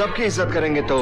सबकी इज़्ज़त करेंगे तो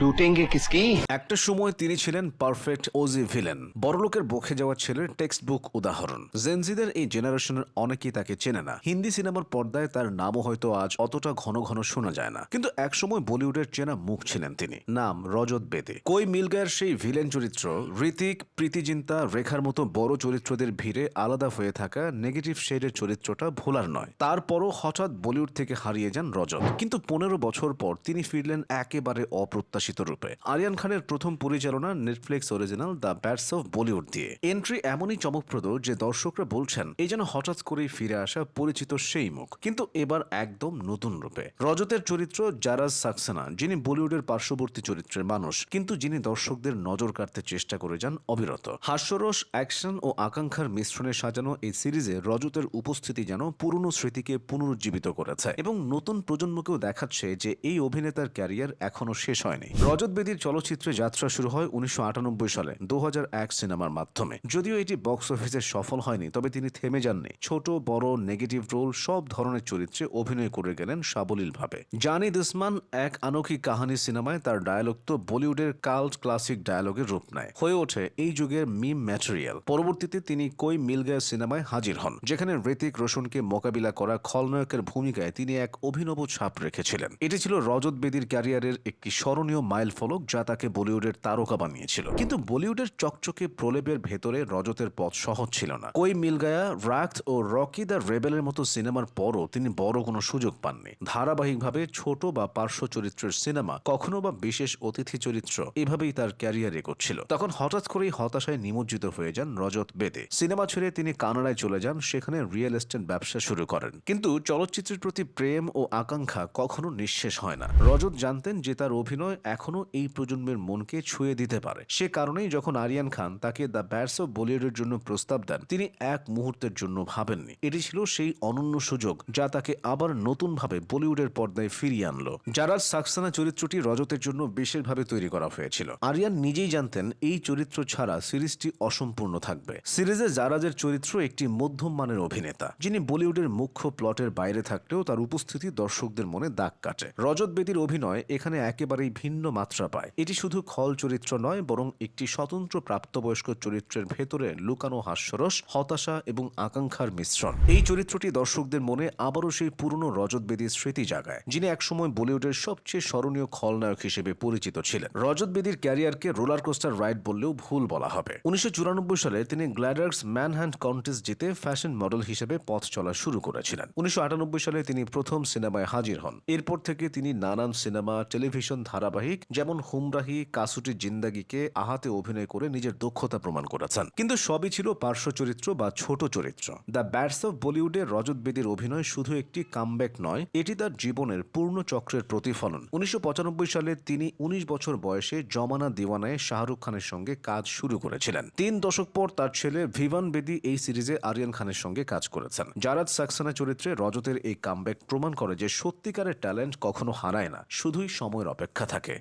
লুটেঙ্গে কিসকি একটা সময় তিনি ছিলেন পারফেক্ট ওজি ভিলেন বড়লোকের বখে যাওয়া ছেলের টেক্সট বুক উদাহরণ জেনজিদের এই জেনারেশনের অনেকেই তাকে চেনে না। হিন্দি সিনেমার পর্দায় তার নামও হয়তো আজ অতটা ঘন ঘন শোনা যায় না। কিন্তু একসময় বলিউডের চেনা মুখ ছিলেন তিনি। নাম রজত বেদে। কই মিলগায়ের সেই ভিলেন চরিত্র ঋতিক প্রীতিজিন্তা রেখার মতো বড় চরিত্রদের ভিড়ে আলাদা হয়ে থাকা নেগেটিভ শেডের চরিত্রটা ভোলার নয়। তারপরও হঠাৎ বলিউড থেকে হারিয়ে যান রজত। কিন্তু পনেরো বছর পর তিনি ফিরলেন একেবারে অপ্রত্যাশিত রূপে। আরিয়ান খানের প্রথম পরিচালনা Netflix original the bats of Bollywood দিয়ে। এন্ট্রি এমনই চমকপ্রদ যে দর্শকরা বলছেন, এই যেন হঠাৎ করেই ফিরে আসা পরিচিত সেই মুখ। কিন্তু এবার একদম নতুন রূপে। রজতের চরিত্র জারাজ সাকসেনা যিনি বলিউডের পার্শ্ববর্তী চরিত্রের মানুষ, কিন্তু যিনি দর্শকদের নজর কাড়তে চেষ্টা করে যান অবিরত। হাস্যরস, অ্যাকশন ও আকাঙ্ক্ষার মিশ্রণে সাজানো এই সিরিজে রজতের উপস্থিতি যেন পুরনো স্মৃতিকে পুনরুজ্জীবিত করেছে। এবং নতুন প্রজন্মকেও দেখাচ্ছে যে এই অভিনেতার ক্যারিয়ার এখনও শেষ হয়নি। রজত বেদীর চলচ্চিত্রে যাত্রা শুরু হয় উনিশশো আটানব্বই সালে দুহাজার এক সিনেমার মাধ্যমে। যদিও এটি বক্স অফিসে সফল হয়নি, তবে তিনি থেমে যাননি। ছোট, বড় নেগেটিভ রোল সব ধরনের চরিত্রে অভিনয় করে গেলেন সাবলীলভাবে। জানি দুসমান এক আনোখী কাহানি সিনেমায় তার ডায়ালগ তো বলিউডের কাল্ট ক্লাসিক ডায়ালগের রূপ নেয়। হয়ে ওঠে এই যুগের মিম ম্যাটেরিয়াল পরবর্তীতে তিনি কই মিলগায় সিনেমায় হাজির হন, যেখানে ঋতিক রোশনকে মোকাবিলা করা খলনায়কের ভূমিকায় তিনি এক অভিনব ছাপ রেখেছিলেন। এটি ছিল রজত বেদীর ক্যারিয়ারের একটি স্মরণীয় মাইল ফলক যা তাকে বলিউডের তারকা বানিয়েছিল। কিন্তু বলিউডের চকচকে প্রলেপের ভেতরে রজতের পথ সহজ ছিল না। কই মিলগায়া, রাক্ত ও রকি দ্য রেবেলের মতো সিনেমার পরও তিনি বড় কোনো সুযোগ পাননি। ধারাবাহিকভাবে ছোট বা পার্শ্ব চরিত্রের সিনেমা কখনো বা বিশেষ অতিথি চরিত্র এভাবেই তার ক্যারিয়ার এগোচ্ছিল তখন হঠাৎ করেই হতাশায় নিমজ্জিত হয়ে যান রজত বেদে। সিনেমা ছেড়ে তিনি কানাডায় চলে যান, সেখানে রিয়েল এস্টেট ব্যবসা শুরু করেন। কিন্তু চলচ্চিত্রের প্রতি প্রেম ও আকাঙ্ক্ষা কখনো নিঃশেষ হয় না। রজত জানতেন যে তার অভিনয় এখনও এই প্রজন্মের মনকে ছুঁয়ে দিতে পারে। সে কারণেই যখন আরিয়ান খান তাকে দ্য ব্যাটস অফ বলিউডের জন্য প্রস্তাব দেন, তিনি এক মুহূর্তের জন্য ভাবেননি। এটি ছিল সেই অনন্য সুযোগ যা তাকে আবার নতুনভাবে বলিউডের পর্দায় ফিরিয়ে আনলো, যারা সাকসানা চরিত্রটি রজতের জন্য বিশেষভাবে তৈরি করা হয়েছিল। আরিয়ান নিজেই জানতেন এই চরিত্র ছাড়া সিরিজটি অসম্পূর্ণ থাকবে। সিরিজে জারাজের চরিত্র একটি মধ্যম মানের অভিনেতা, যিনি বলিউডের মুখ্য প্লটের বাইরে থাকলেও তার উপস্থিতি দর্শকদের মনে দাগ কাটে। রজত বেদির অভিনয় এখানে একেবারেই ভিন্ন মাত্রা পায়। এটি শুধু খল চরিত্র নয়, বরং একটি স্বতন্ত্র প্রাপ্তবয়স্ক চরিত্রের ভেতরে লুকানো হাস্যরস, হতাশা এবং আকাঙ্ক্ষার মিশ্রণ। এই চরিত্রটি দর্শকদের মনে আবারও সেই পুরনো রজত বেদির স্মৃতি জাগায়, যিনি একসময় বলিউডের সবচেয়ে স্মরণীয় খলনায়ক হিসেবে পরিচিত ছিলেন। রজত বেদির ক্যারিয়ারকে রোলার কোস্টার রাইড বললেও ভুল বলা হবে। উনিশশো চুরানব্বই সালে তিনি গ্ল্যাডার্স ম্যানহ্যান্ড কন্টেস্ট জিতে ফ্যাশন মডেল হিসেবে পথ চলা শুরু করেছিলেন। উনিশশো আটানব্বই সালে তিনি প্রথম সিনেমায় হাজির হন। এরপর থেকে তিনি নানান সিনেমা, টেলিভিশন ধারাবাহিক যেমন হুমরাহি, কাসুটি জিন্দাগিকে আহাতে অভিনয় করে নিজের দক্ষতা প্রমাণ করেছেন। কিন্তু সবই ছিল পার্শ্ব চরিত্র বা ছোট চরিত্র। দ্য ব্যাটস অফ বলিউডে রজত বেদীর অভিনয় শুধু একটি কামব্যাক নয়, এটি তার জীবনের পূর্ণ চক্রের প্রতিফলন। উনিশশো পঁচানব্বই সালে তিনি উনিশ বছর বয়সে জমানা দিওয়ানায় শাহরুখ খানের সঙ্গে কাজ শুরু করেছিলেন। তিন দশক পর তার ছেলে ভিভান বেদি এই সিরিজে আরিয়ান খানের সঙ্গে কাজ করেছেন। জারাদ সাকসানা চরিত্রে রজতের এই কামব্যাক প্রমাণ করে যে সত্যিকারের ট্যালেন্ট কখনো হারায় না, শুধুই সময়ের অপেক্ষা থাকে।